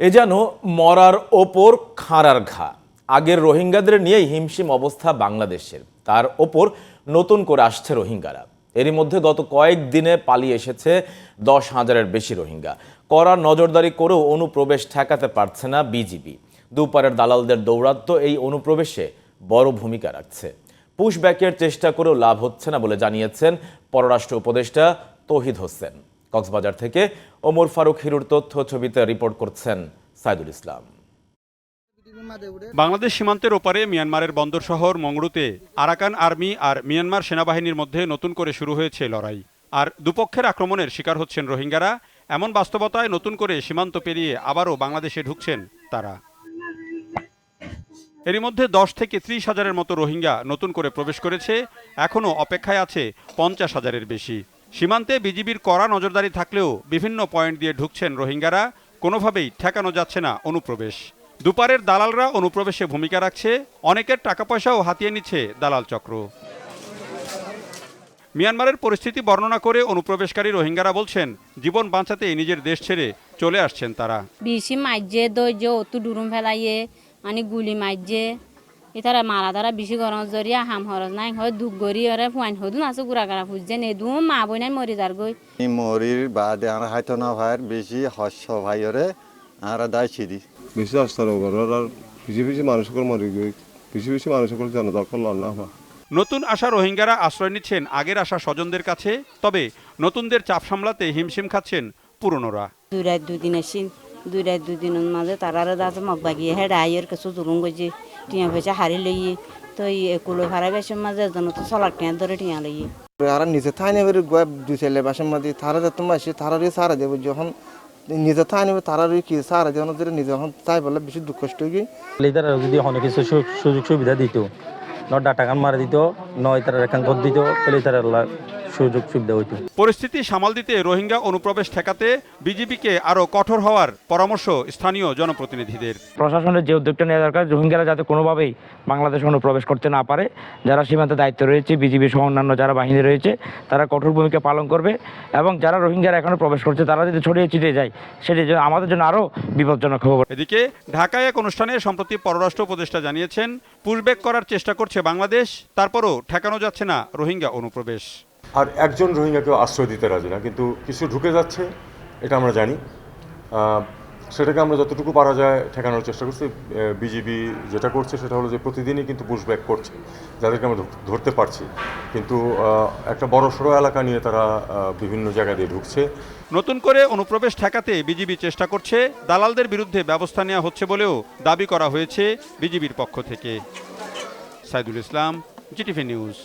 এ যেন মরার ওপর খাঁড়ার ঘা। আগের রোহিঙ্গাদের নিয়েই হিমশিম অবস্থা বাংলাদেশের। তার ওপর নতুন করে আসছে রোহিঙ্গারা। এরই মধ্যে গত কয়েক দিনে পালিয়ে এসেছে দশ হাজারের বেশি রোহিঙ্গা। কড়া নজরদারি করেও অনুপ্রবেশ ঠেকাতে পারছে না বিজিবি। দুপারের দালালদের দৌরাত্ম্য এই অনুপ্রবেশে বড় ভূমিকা রাখছে। পুশব্যাকের চেষ্টা করেও লাভ হচ্ছে না বলে জানিয়েছেন পররাষ্ট্র উপদেষ্টা তহিদ হোসেন। কক্সবাজার থেকে ওমর ফারুক হিরুর তথ্য ছবিতে রিপোর্ট করছেন সাইদুল ইসলাম। বাংলাদেশ সীমান্তের ওপারে মিয়ানমারের বন্দর শহর মংড়ুতে আরাকান আর্মি আর মিয়ানমার সেনাবাহিনীর মধ্যে নতুন করে শুরু হয়েছে লড়াই। আর দুপক্ষের আক্রমণের শিকার হচ্ছেন রোহিঙ্গারা। এমন বাস্তবতায় নতুন করে সীমান্ত পেরিয়ে আবারও বাংলাদেশে ঢুকছেন তারা। এরই মধ্যে দশ থেকে ত্রিশ হাজারের মতো রোহিঙ্গা নতুন করে প্রবেশ করেছে। এখনও অপেক্ষায় আছে পঞ্চাশ হাজারের বেশি। সীমান্তে বিজিবির কড়া নজরদারি থাকলেও বিভিন্ন পয়েন্ট দিয়ে ঢুকছেন রোহিঙ্গারা, কোনোভাবেই ঠেকানো যাচ্ছে না অনুপ্রবেশ। দুপারের দালালরা অনুপ্রবেশে ভূমিকা রাখছে, অনেকের টাকা পয়সাও হাতিয়ে নিচ্ছে দালাল চক্র। মিয়ানমারের পরিস্থিতি বর্ণনা করে অনুপ্রবেশকারী রোহিঙ্গারা বলছেন, জীবন বাঁচাতে নিজের দেশ ছেড়ে চলে আসছেন তারা। বেশি মাইজে দৈর্য অতু ডুরুম ফেলাইয়ে মানে গুলি মাইজে ইতারা মারা তারা বেশি গরম জরিয়া হাম হরজ নাই হয় দুঃখ গরি ওরে ফুয়াইন হদুন আছে গুড়া গাড়া ফুজছে নেদু মা বই নাই মরি যার গই মরির বাদে আর হাইতো না ভাইয়ের বেশি হস্য ভাইয়রে আর দায় ছিদি বেশি রাস্তার ওপর আর বেশি বেশি মানুষের মরে গিয়ে বেশি বেশি মানুষের জনদখল না হওয়া নতুন আসা রোহিঙ্গারা আশ্রয় নিচ্ছেন আগের আসা স্বজনদের কাছে তবে নতুনদের চাপ সামলাতে হিমশিম খাচ্ছেন পুরনোরা। দুই রাত দুদিন আসিন দুই রাত দুদিনের মাঝে তারারে দাঁত মগ বাগিয়ে হেড আইয়ের কিছু জুলুম গেছে টিয়া পয়সা হারি লইয়ে। তো এই একুলো ভাড়া বেসের মাঝে এজন তো চলার টিয়া ধরে টিয়া লইয়ে। আর নিজে থাইনে বের গোয়া দুই ছেলে বাসার মধ্যে তারা যত মাসে তারারই সারা দেবো যখন নিজে থাইনে তারারই কি সারা দেওয়ানো ধরে নিজে যখন তাই বলে বেশি দুঃখ কষ্ট হয়ে লিডার যদি অনেক কিছু সুযোগ সুবিধা দিত ন ডাটা গান মারা দিত নয় তারা রেখান কর দিত তাহলে তারা সুযোগ সুবিধা হইতো। পরিস্থিতি সামাল দিতে রোহিঙ্গা অনুপ্রবেশ ঠেকাতে বিজেপিকে আরও কঠোর হওয়ার পরামর্শ স্থানীয় জনপ্রতিনিধিদের। প্রশাসনের যে উদ্যোগটা নেওয়া দরকার রোহিঙ্গারা যাতে কোনোভাবেই বাংলাদেশ অনুপ্রবেশ করতে না পারে যারা সীমান্তে দায়িত্ব রয়েছে বিজিবি সহ অন্যান্য যারা বাহিনী রয়েছে তারা কঠোর ভূমিকা পালন করবে এবং যারা রোহিঙ্গারা এখনও প্রবেশ করছে তারা যদি ছড়িয়ে ছিটিয়ে যায় সেটি যে আমাদের জন্য আরও বিপজ্জনক হবে এদিকে ঢাকায় এক অনুষ্ঠানে সম্প্রতি পররাষ্ট্র উপদেষ্টা জানিয়েছেন পুশব্যাক করার চেষ্টা করছে বাংলাদেশ তারপরও ঠেকানো যাচ্ছে না রোহিঙ্গা অনুপ্রবেশ। আর একজন রোহিঙ্গাকেও আশ্রয় দিতে রাজি না, কিন্তু কিছু ঢুকে যাচ্ছে, এটা আমরা জানি। সেটাকে আমরা যতটুকু পারা যায় ঠেকানোর চেষ্টা করছি। বিজিবি যেটা করছে সেটা হলো যে প্রতিদিনই কিন্তু পুশব্যাক করছে, যাদেরকে আমরা ধরতে পারছি। কিন্তু একটা বড় সড়ো এলাকা নিয়ে তারা বিভিন্ন জায়গা দিয়ে ঢুকছে। নতুন করে অনুপ্রবেশ ঠেকাতে বিজিবি চেষ্টা করছে, দালালদের বিরুদ্ধে ব্যবস্থা নেওয়া হচ্ছে বলেও দাবি করা হয়েছে বিজিবির পক্ষ থেকে। Saidul Islam, GTV news.